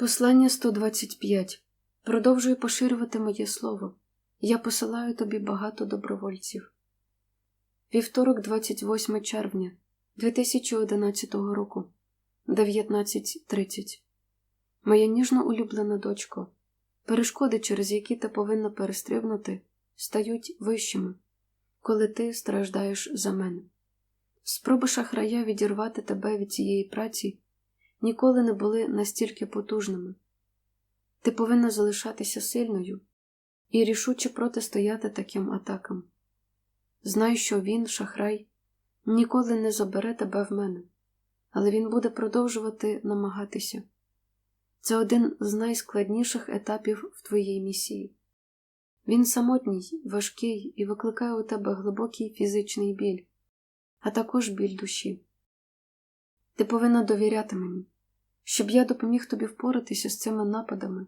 Послання 125. Продовжуй поширювати моє слово. Я посилаю тобі багато добровольців. Вівторок, 28 червня 2011 року, 19.30. Моя ніжно улюблена дочко. Перешкоди, через які ти повинна перестрибнути, стають вищими, коли ти страждаєш за мене. Спроби шахрая відірвати тебе від цієї праці ніколи не були настільки потужними. Ти повинна залишатися сильною і рішуче протистояти таким атакам. Знай, що він, шахрай, ніколи не забере тебе в мене, але він буде продовжувати намагатися. Це один з найскладніших етапів в твоїй місії. Він самотній, важкий і викликає у тебе глибокий фізичний біль, а також біль душі. Ти повинна довіряти мені, щоб я допоміг тобі впоратися з цими нападами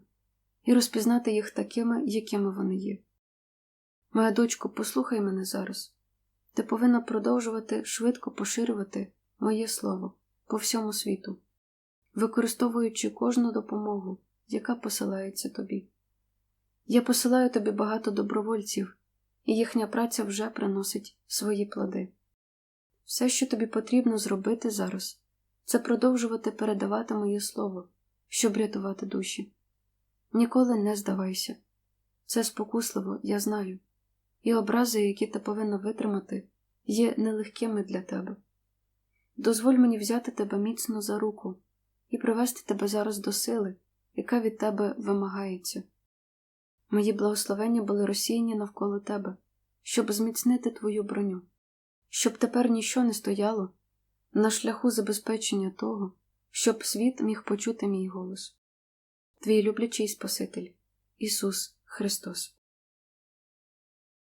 і розпізнати їх такими, якими вони є. Моя дочко, послухай мене зараз. Ти повинна продовжувати швидко поширювати моє слово по всьому світу, використовуючи кожну допомогу, яка посилається тобі. Я посилаю тобі багато добровольців, і їхня праця вже приносить свої плоди. Все, що тобі потрібно зробити зараз, це продовжувати передавати моє слово, щоб рятувати душі. Ніколи не здавайся. Це спокусливо, я знаю, і образи, які ти повинна витримати, є нелегкими для тебе. Дозволь мені взяти тебе міцно за руку і привести тебе зараз до сили, яка від тебе вимагається. Мої благословення були розсіяні навколо тебе, щоб зміцнити твою броню, щоб тепер ніщо не стояло на шляху забезпечення того, щоб світ міг почути мій голос. Твій люблячий Спаситель Ісус Христос.